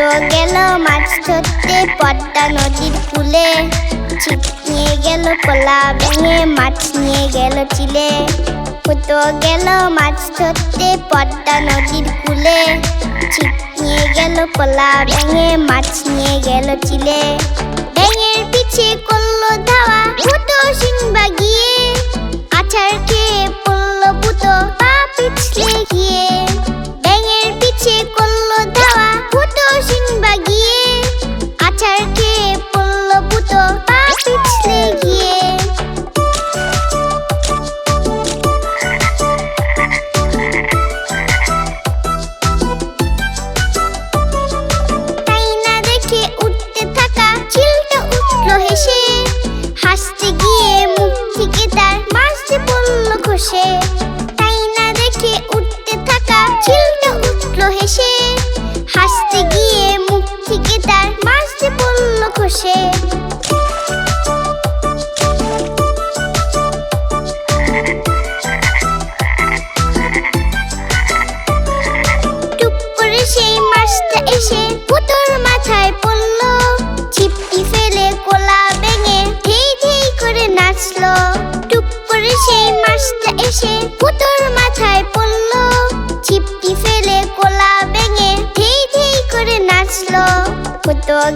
ফুটো গেল মাছ ধরতে, পদ্মা নদীর কূলে। ছিপ নিয়ে গেল, কলা ভেঙে মাছ নিয়ে গেল চিলে। ফুটো গেল মাছ ধরতে, পদ্মা নদীর কূলে। ছিপ নিয়ে গেল, কলা ভেঙে মাছ নিয়ে গেল চিলে। ব্যাঙের পিছে করল ধাওয়া ফুটো সিংবা গিয়ে আছাড় খেয়ে পড়ল ফুটো পা পিছলে গিয়ে। পড়ল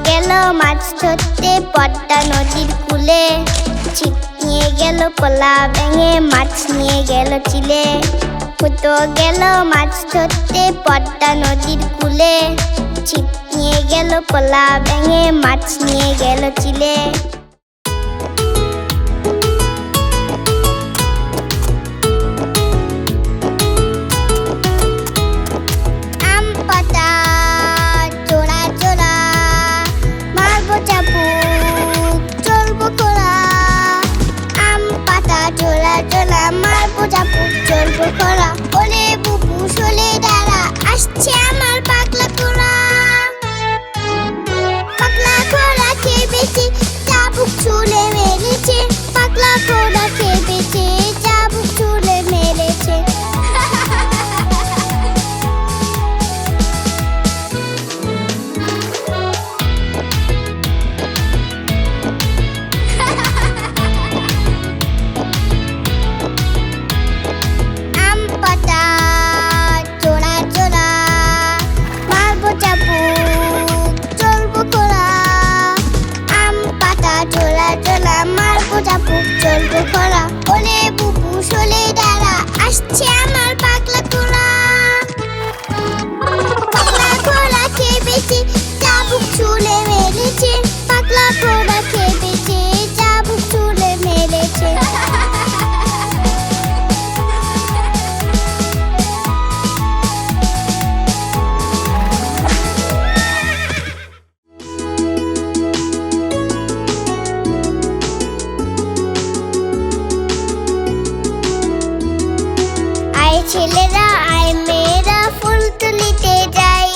গেল মাছ ধরতে, পদ্মা নদীর কুলে ছিপ নিয়ে গেল পোলা ভেঙে মাছ নিয়ে গেল চিলে। ফুটো গেল মাছ ধরতে, পদ্মা নদীর কুলে ছিপ নিয়ে গেল পোলা ভেঙে মাছ নিয়ে গেল চিলে। 喝了。ছেলেরা আয়, মেয়েরা ফুল তুলিতে যাই।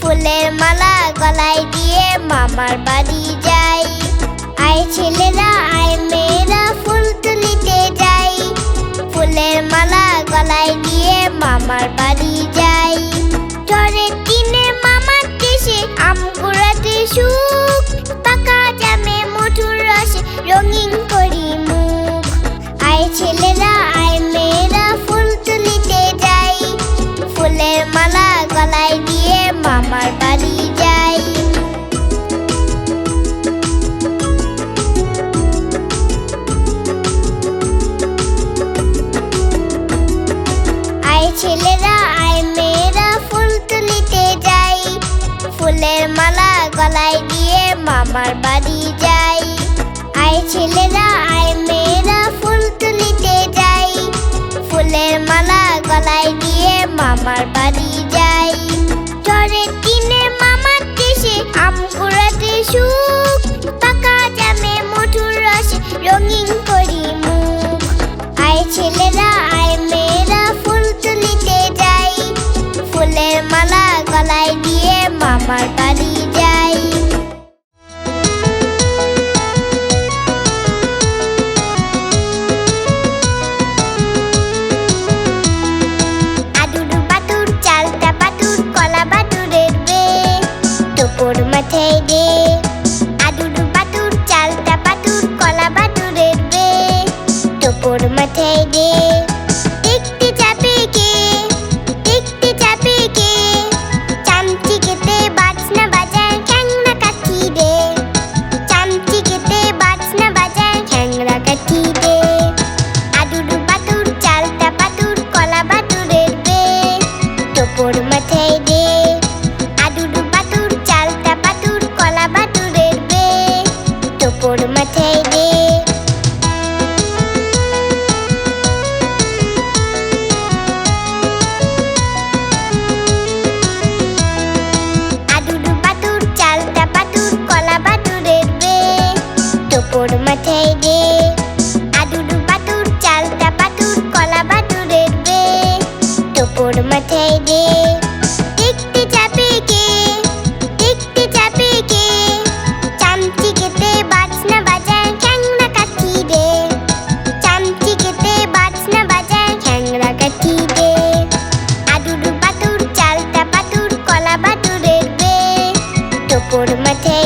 ফুলের মালা গলায় দিয়ে মামার বাড়ি যাই। আয় ছেলেরা, আয়, মেয়েরা ফুল তুলিতে যাই। ফুলের মালা গলায় দিয়ে মামার বাড়ি যাই। মামার বাড়ি যাই। আয় ছেলেরা, আয় মেয়েরা, ফুল তুলিতে যাই। ফুলের মালা গলায় দিয়ে মামার বাড়ি যাই। ঝড়ের দিনে মামার দেশে আম কুড়াতে সুখ, পাকা জামে মধুর রসে, রঙিন করি মুখ। ছেলেরা মেয়েরা, ফুল তুলিতে যাই। ফুলের মালা গলায় দিয়ে মামার por Mateo.